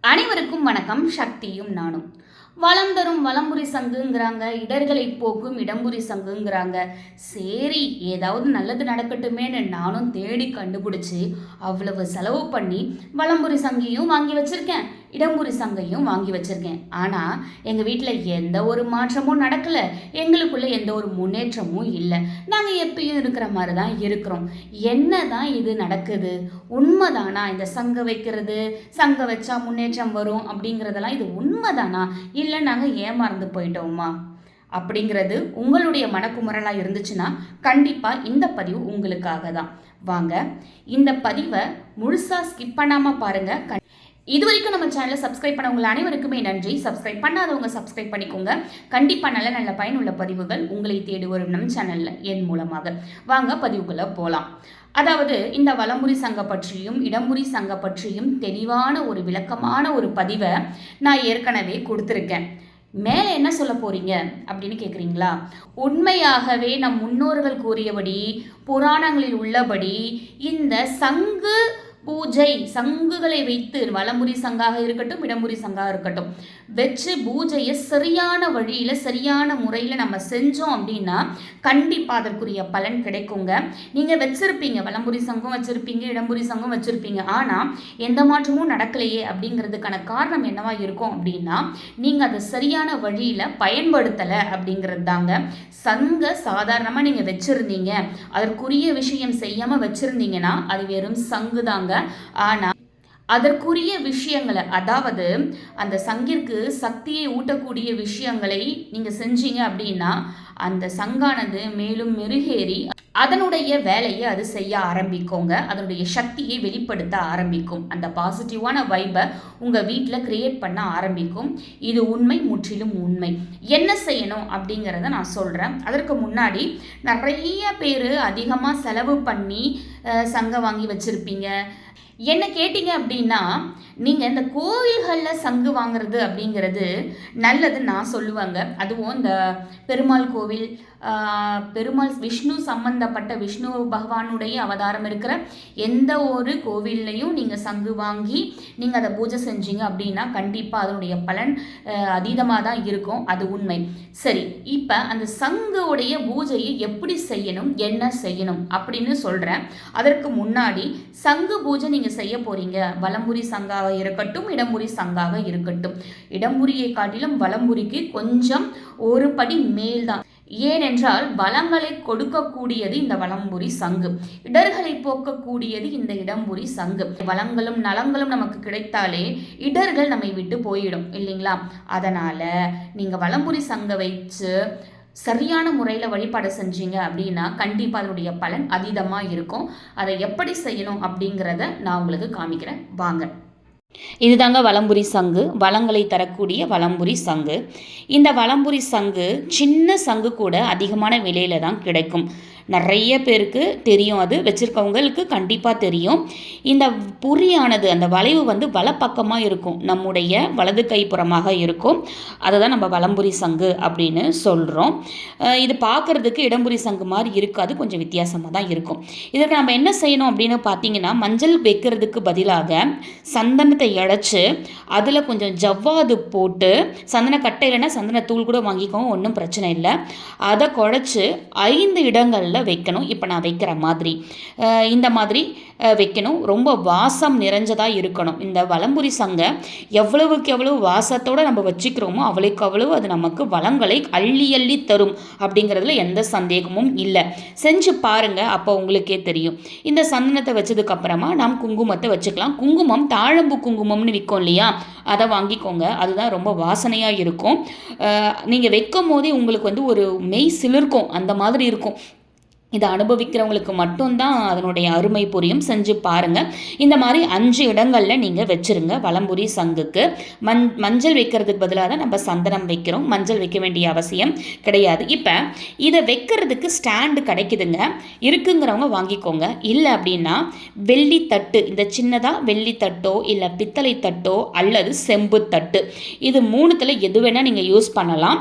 அனைவருக்கும் வணக்கம். சக்தியும் நானும். வளம் தரும் வளம்புரி சங்குங்கிறாங்க. இடர்களை போக்கும் இடம்புரி சங்குங்கிறாங்க. சரி ஏதாவது நல்லது நடக்கட்டுமேன்னு நானும் தேடி கண்டுபிடிச்சி அவ்வளவு செலவு பண்ணி வளம்புரி சங்கையும் வாங்கி வச்சிருக்கேன். இடம்புரி சங்கையும் வாங்கி வச்சுருக்கேன். ஆனால் எங்கள் வீட்டில் எந்த ஒரு மாற்றமும் நடக்கலை. எங்களுக்குள்ளே எந்த ஒரு முன்னேற்றமும் இல்லை. நாங்கள் எப்பயும் இருக்கிற மாதிரி தான் இருக்கிறோம். என்ன தான் இது நடக்குது? உண்மைதானா இந்த சங்க வைக்கிறது? சங்க வச்சா முன்னேற்றம் வரும் அப்படிங்கிறதெல்லாம் இது உண்மைதானா? இல்லை நாங்கள் ஏமாறந்து போயிட்டோமா? அப்படிங்கிறது உங்களுடைய மனக்குமுறலாக இருந்துச்சுன்னா கண்டிப்பாக இந்த பதிவு உங்களுக்காக தான் வாங்க இந்த பதிவை முழுசாக ஸ்கிப் பண்ணாமல் பாருங்கள் இது வரைக்கும் நம்ம சேனலை சப்ஸ்கிரைப் பண்ணவங்க அனைவருக்குமே நன்றி. சப்ஸ்கிரைப் பண்ணாதவங்க சப்ஸ்கிரைப் பண்ணிக்கோங்க. கண்டிப்பாக நல்ல நல்ல பயனுள்ள பதிவுகள் உங்களை தேடி வரும் நம் சேனலில் என் மூலமாக. வாங்க பதிவுகளை போகலாம் அதாவது இந்த வலமுறை சங்க பற்றியும் இடமுறை சங்க பற்றியும் தெளிவான ஒரு விளக்கமான ஒரு பதிவை நான் ஏற்கனவே கொடுத்துருக்கேன். மேலே என்ன சொல்ல போறீங்க அப்படின்னு கேட்குறீங்களா உண்மையாகவே நம் முன்னோர்கள் கூறியபடி புராணங்களில் உள்ளபடி இந்த சங்கு பூஜை சங்குகளை வைத்து வளமுறி சங்காக இருக்கட்டும் இடமுறி சங்காக இருக்கட்டும். வச்சு பூஜையை சரியான வழியில் சரியான முறையில் நம்ம செஞ்சோம் அப்படின்னா கண்டிப்பாக அதற்குரிய பலன் கிடைக்குங்க. நீங்கள் வச்சுருப்பீங்க வலம்புரி சங்கம் வச்சுருப்பீங்க இடம்புரி சங்கம் வச்சுருப்பீங்க. ஆனால் எந்த மாற்றமும் நடக்கலையே அப்படிங்கிறதுக்கான காரணம் என்னவா இருக்கும் அப்படின்னா நீங்கள் அதை சரியான வழியில் பயன்படுத்தலை அப்படிங்கிறது தாங்க. சங்க சாதாரணமாக நீங்கள் வச்சுருந்தீங்க அதற்குரிய விஷயம் செய்யாமல் வச்சுருந்தீங்கன்னா அது வெறும் சங்கு தாங்க. ஆனால் அதற்குரிய விஷயங்களை அதாவது அந்த சங்கிற்கு சக்தியை ஊட்டக்கூடிய விஷயங்களை நீங்கள் செஞ்சீங்க அப்படின்னா அந்த சங்கானது மேலும் மெருகேறி அதனுடைய வேலையை அது செய்ய ஆரம்பிக்குங்க. அதனுடைய சக்தியை வெளிப்படுத்த ஆரம்பிக்கும். அந்த பாசிட்டிவான வைப்பை உங்கள் வீட்டில் கிரியேட் பண்ண ஆரம்பிக்கும். இது உண்மை முற்றிலும் உண்மை. என்ன செய்யணும் அப்படிங்கிறத நான் சொல்கிறேன் அதற்கு முன்னாடி நிறைய பேர் அதிகமாக செலவு பண்ணி சங்கம் வாங்கி வச்சுருப்பீங்க. என்ன கேட்டிங்க அப்படின்னா நீங்கள் இந்த கோவில்களில் சங்கு வாங்குறது அப்படிங்கிறது நல்லதுன்னு நான் சொல்லுவாங்க. அதுவும் இந்த பெருமாள் கோவில் பெருமாள் விஷ்ணு சம்பந்தப்பட்ட விஷ்ணு பகவானுடைய அவதாரம் இருக்கிற எந்த ஒரு கோவில்லையும் நீங்கள் சங்கு வாங்கி நீங்கள் அதை பூஜை செஞ்சீங்க அப்படின்னா கண்டிப்பாக அதனுடைய பலன் அதீதமாக தான் இருக்கும். அது உண்மை. சரி இப்போ அந்த சங்குடைய பூஜையை எப்படி செய்யணும் என்ன செய்யணும் அப்படின்னு சொல்கிறேன் அதற்கு முன்னாடி சங்கு பூஜை நீங்கள் செய்ய போகிறீங்க வலம்புரி சங்காக இருக்கட்டும் இடம்புரி சங்காக இருக்கட்டும். இடம்புரியை காட்டிலும் வலம்புரிக்கு கொஞ்சம் ஒரு படி மேல்தான். ஏனென்றால் வளங்களை கொடுக்கக்கூடியது இந்த வளம்புரி சங்கு. இடர்களை போக்கக்கூடியது இந்த இடம்புரி சங்கு. வளங்களும் நலங்களும் நமக்கு கிடைத்தாலே இடர்கள் நம்மை விட்டு போயிடும் இல்லைங்களா? அதனால் நீங்கள் வளம்புரி சங்க வச்சு சரியான முறையில் வழிபாடு செஞ்சீங்க அப்படின்னா கண்டிப்பாக அதனுடைய பலன் அதீதமாக இருக்கும். அதை எப்படி செய்யணும் அப்படிங்கிறத நான் உங்களுக்கு காமிக்கிறேன். வாங்க. இதுதாங்க வலம்புரி சங்கு. வளங்களை தரக்கூடிய வலம்புரி சங்கு. இந்த வலம்புரி சங்கு சின்ன சங்கு கூட அதிகமான விலையில தான் கிடைக்கும். நிறைய பேருக்கு தெரியும் அது வச்சுருக்கவங்களுக்கு கண்டிப்பாக தெரியும். இந்த புரியானது அந்த வளைவு வந்து வலப்பக்கமாக இருக்கும். நம்முடைய வலது கைப்புறமாக இருக்கும். அதை தான் நம்ம வலம்புரி சங்கு அப்படின்னு சொல்கிறோம் இது பார்க்குறதுக்கு இடம்புரி சங்கு மாதிரி இருக்காது. கொஞ்சம் வித்தியாசமாக தான் இருக்கும். இதற்கு நம்ம என்ன செய்யணும் அப்படின்னு பார்த்தீங்கன்னா மஞ்சள் வைக்கிறதுக்கு பதிலாக சந்தனத்தை இழைச்சி அதில் கொஞ்சம் ஜவ்வாது போட்டு சந்தன கட்டை இல்லைன்னா சந்தன தூள் கூட வாங்கிக்கோங்க ஒன்றும் பிரச்சனை இல்லை. அதை குழச்சி ஐந்து இடங்களில் வைக்கணும். இப்போ நான் வைக்கிற மாதிரி. இந்த மாதிரி வைக்கணும். ரொம்ப வாசம் நிறைஞ்சதாக இருக்கணும். இந்த வலம்புரி சங்கை எவ்வளவுக்கு எவ்வளவு வாசத்தோடு நம்ம வச்சுக்கிறோமோ அவ்வளோக்கு அவ்வளவு அது நமக்கு வளங்களை அள்ளி அள்ளி தரும் அப்படிங்கிறதுல எந்த சந்தேகமும் இல்லை. செஞ்சு பாருங்கள் அப்போ உங்களுக்கே தெரியும். இந்த சந்தனத்தை வச்சதுக்கப்புறமா நாம் குங்குமத்தை வச்சுக்கலாம். குங்குமம் தாழம்பு குங்குமம்னு விற்கும் இல்லையா? அதை வாங்கிக்கோங்க. அதுதான் ரொம்ப வாசனையாக இருக்கும். நீங்கள் வைக்கும் போதே உங்களுக்கு வந்து ஒரு மெய் சிலிர்க்கும். அந்த மாதிரி இருக்கும். இதை அனுபவிக்கிறவங்களுக்கு மட்டும்தான் அதனுடைய அருமை புரியும். செஞ்சு பாருங்கள் இந்த மாதிரி அஞ்சு இடங்களில் நீங்கள் வச்சுருங்க. வலம்புரி சங்குக்கு. மஞ் மஞ்சள் வைக்கிறதுக்கு பதிலாக தான் நம்ம சந்தனம் வைக்கிறோம். மஞ்சள் வைக்க வேண்டிய அவசியம் கிடையாது. இப்போ இதை வைக்கிறதுக்கு ஸ்டாண்டு கிடைக்குதுங்க. இருக்குங்கிறவங்க வாங்கிக்கோங்க. இல்லை அப்படின்னா வெள்ளி தட்டு இந்த சின்னதாக வெள்ளி தட்டோ இல்லை பித்தளை தட்டோ அல்லது செம்பு தட்டு இது மூணுத்தில் எது வேணால் நீங்கள் யூஸ் பண்ணலாம்.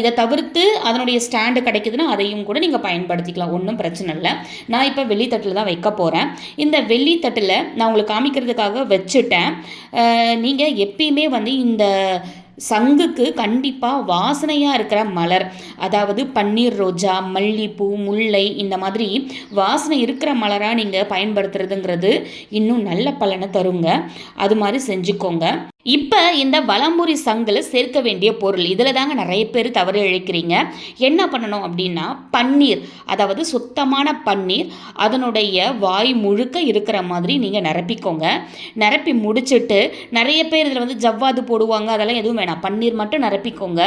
இதை தவிர்த்து அதனுடைய ஸ்டாண்டு கிடைக்குதுன்னா அதையும் கூட நீங்கள் பயன்படுத்திக்கலாம். ஒன்று ஒன்றும் பிரச்சனை இல்லை. நான் இப்போ வெள்ளித்தட்டில் தான் வைக்க போகிறேன் இந்த வெள்ளித்தட்டில் நான் உங்களுக்கு காமிக்கிறதுக்காக வச்சுட்டேன். நீங்கள் எப்பயுமே வந்து இந்த சங்குக்கு கண்டிப்பாக வாசனையாக இருக்கிற மலர் அதாவது பன்னீர் ரோஜா மல்லிப்பூ முல்லை இந்த மாதிரி வாசனை இருக்கிற மலராக நீங்கள் பயன்படுத்துறதுங்கிறது இன்னும் நல்ல பலனை தருங்க. அது மாதிரி செஞ்சுக்கோங்க. இப்போ இந்த வலம்புரி சங்கில் சேர்க்க வேண்டிய பொருள். இதில் தாங்க நிறைய பேர் தவறு இழைக்கிறீங்க. என்ன பண்ணணும் அப்படின்னா பன்னீர். அதாவது சுத்தமான பன்னீர். அதனுடைய வாய் முழுக்க இருக்கிற மாதிரி நீங்கள் நிரப்பிக்கோங்க. நிரப்பி முடிச்சுட்டு நிறைய பேர் இதில் வந்து ஜவ்வாது போடுவாங்க. அதெல்லாம் எதுவும் வேணாம். பன்னீர் மட்டும் நிரப்பிக்கோங்க.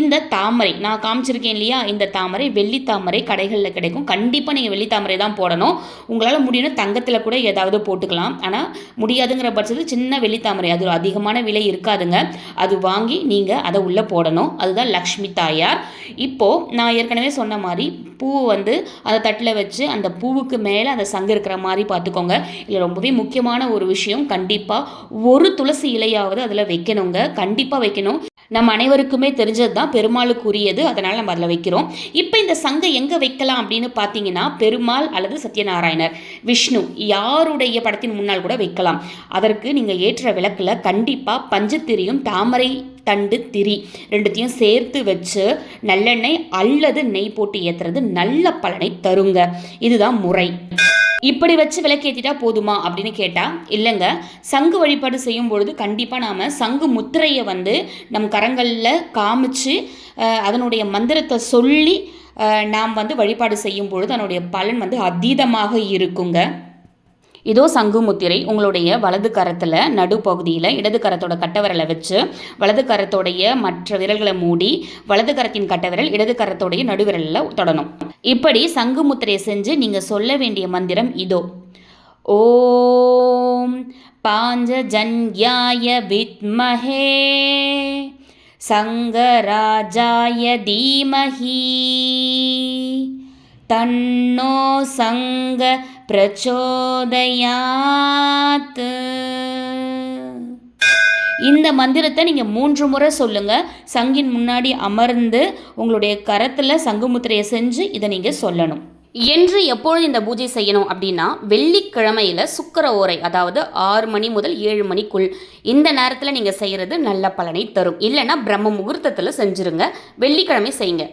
இந்த தாமரை நான் காமிச்சிருக்கேன் இல்லையா? இந்த தாமரை வெள்ளி தாமரை கடைகளில் கிடைக்கும். கண்டிப்பாக நீங்கள் வெள்ளி தாமரை தான் போடணும். உங்களால் முடியும்னா தங்கத்தில் கூட ஏதாவது போட்டுக்கலாம். ஆனால் முடியாதுங்கிற பட்சத்தில் சின்ன வெள்ளி தாமரை. அது ஒரு அதிகமான விலை இருக்காதுங்க. அது வாங்கி நீங்கள் அதை உள்ளே போடணும். அதுதான் லக்ஷ்மி தாயார். இப்போது நான் ஏற்கனவே சொன்ன மாதிரி பூ வந்து அந்த தட்டில் வச்சு அந்த பூவுக்கு மேலே அந்த சங்கு இருக்கிற மாதிரி பார்த்துக்கோங்க. இல்லை ரொம்பவே முக்கியமான ஒரு விஷயம். கண்டிப்பாக ஒரு துளசி இலையாவது அதில் வைக்கணுங்க. கண்டிப்பாக வைக்கணும். நம்ம அனைவருக்குமே தெரிஞ்சது தான் பெருமாளுக்கு உரியது அதனால் நம்ம அதில் வைக்கிறோம். இப்போ இந்த சங்கை எங்கே வைக்கலாம் அப்படின்னு பார்த்தீங்கன்னா பெருமாள் அல்லது சத்யநாராயணர். விஷ்ணு யாருடைய படத்தின் முன்னால் கூட வைக்கலாம். அதற்கு நீங்கள் ஏற்ற விளக்கில் கண்டிப்பாக பஞ்சத்திரியும் தாமரை தண்டு திரி ரெண்டுத்தையும் சேர்த்து வச்சு நல்லெண்ணெய் அல்லது நெய் போட்டு ஏற்றுறது நல்ல பலனை தருங்க. இதுதான் முறை. இப்படி வச்சு விளக்கேற்றிட்டா போதுமா அப்படின்னு கேட்டால் இல்லைங்க. சங்கு வழிபாடு செய்யும் பொழுது கண்டிப்பாக நாம் சங்கு முத்திரையை வந்து நம் கரங்களில் காமிச்சு அதனுடைய மந்திரத்தை சொல்லி நாம் வந்து வழிபாடு செய்யும் பொழுது அதனுடைய பலன் வந்து அதீதமாக இருக்குங்க. இதோ சங்கு முத்திரை உங்களுடைய வலது கரத்தில் நடுப்பகுதியில் இடது கரத்தோட கட்டவிரலை வச்சு வலது கரத்தோடைய மற்ற விரல்களை மூடி வலது கரத்தின் கட்டவிரல் இடது கரத்தோடைய நடுவிரலில் தொடணும். இப்படி சங்கு முத்திரையை செஞ்சு நீங்கள் சொல்ல வேண்டிய மந்திரம் இதோ. ஓம் பாஞ்சஜன்யாய வித்மஹே சங்கராஜாய தீமஹி. தன்னோ சங்க பிரச்சோதயாத். இந்த மந்திரத்தை நீங்கள் மூன்று முறை சொல்லுங்கள் சங்கின் முன்னாடி அமர்ந்து உங்களுடைய கரத்தில் சங்குமுத்திரையை செஞ்சு இதை நீங்கள் சொல்லணும். என்று எப்பொழுது இந்த பூஜை செய்யணும் அப்படின்னா வெள்ளிக்கிழமையில் சுக்கர ஓரை அதாவது ஆறு மணி முதல் ஏழு மணிக்குள் இந்த நேரத்தில் நீங்கள் செய்கிறது நல்ல பலனை தரும். இல்லைன்னா பிரம்ம முகூர்த்தத்தில் செஞ்சுருங்க. வெள்ளிக்கிழமை செய்யுங்க.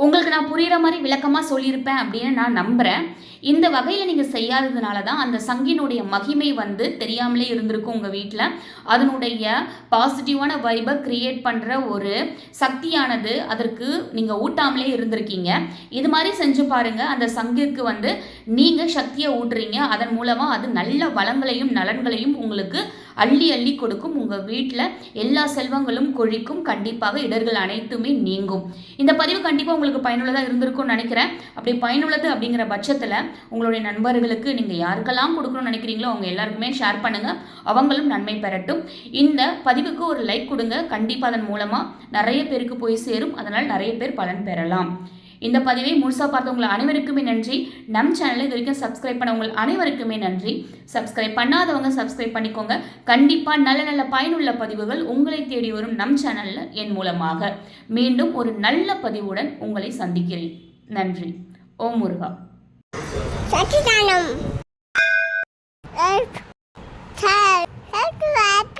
உங்களுக்கு நான் புரிகிற மாதிரி விளக்கமாக சொல்லியிருப்பேன் அப்படின்னு நான் நம்புகிறேன் இந்த வகையில் நீங்கள் செய்யாததுனால தான் அந்த சங்கினுடைய மகிமை வந்து தெரியாமலே இருந்திருக்கும் உங்கள் வீட்டில் அதனுடைய பாசிட்டிவான வைபை க்ரியேட் பண்ணுற ஒரு சக்தியானது அதற்கு நீங்கள் ஊட்டாமலே இருந்திருக்கீங்க. இது மாதிரி செஞ்சு பாருங்கள் அந்த சங்கிற்கு வந்து நீங்கள் சக்தியை ஊட்டுறீங்க. அதன் மூலமாக அது நல்ல வளங்களையும் நலன்களையும் உங்களுக்கு அள்ளி அள்ளி கொடுக்கும். உங்கள் வீட்டில் எல்லா செல்வங்களும் கொழிக்கும். கண்டிப்பாக இடர்கள் அனைத்துமே நீங்கும். இந்த பதிவு கண்டிப்பாக உங்களுக்கு பயனுள்ளதாக இருந்திருக்கும்னு நினைக்கிறேன். அப்படி பயனுள்ளது அப்படிங்கிற பட்சத்தில் உங்களுடைய நண்பர்களுக்கு நீங்கள் யாருக்கெல்லாம் கொடுக்கணும்னு நினைக்கிறீங்களோ அவங்க எல்லாருக்குமே ஷேர் பண்ணுங்கள் அவங்களும் நன்மை பெறட்டும். இந்த பதிவுக்கு ஒரு லைக் கொடுங்க. கண்டிப்பாக அதன் மூலமாக நிறைய பேருக்கு போய் சேரும். அதனால் நிறைய பேர் பலன் பெறலாம். இந்த பதிவை முழுசாக பார்த்தவங்க அனைவருக்குமே நன்றி. நம் சேனலை இது வரைக்கும் சப்ஸ்கிரைப் பண்ணவங்க அனைவருக்குமே நன்றி. சப்ஸ்கிரைப் பண்ணாதவங்க சப்ஸ்கிரைப் பண்ணிக்கோங்க. கண்டிப்பாக நல்ல நல்ல பயனுள்ள பதிவுகள் உங்களை தேடி வரும் நம் சேனலில் என் மூலமாக. மீண்டும் ஒரு நல்ல பதிவுடன் உங்களை சந்திக்கிறேன். நன்றி. ஓம் முருகா. 小鸡仔呢？哎，来，小鸡仔。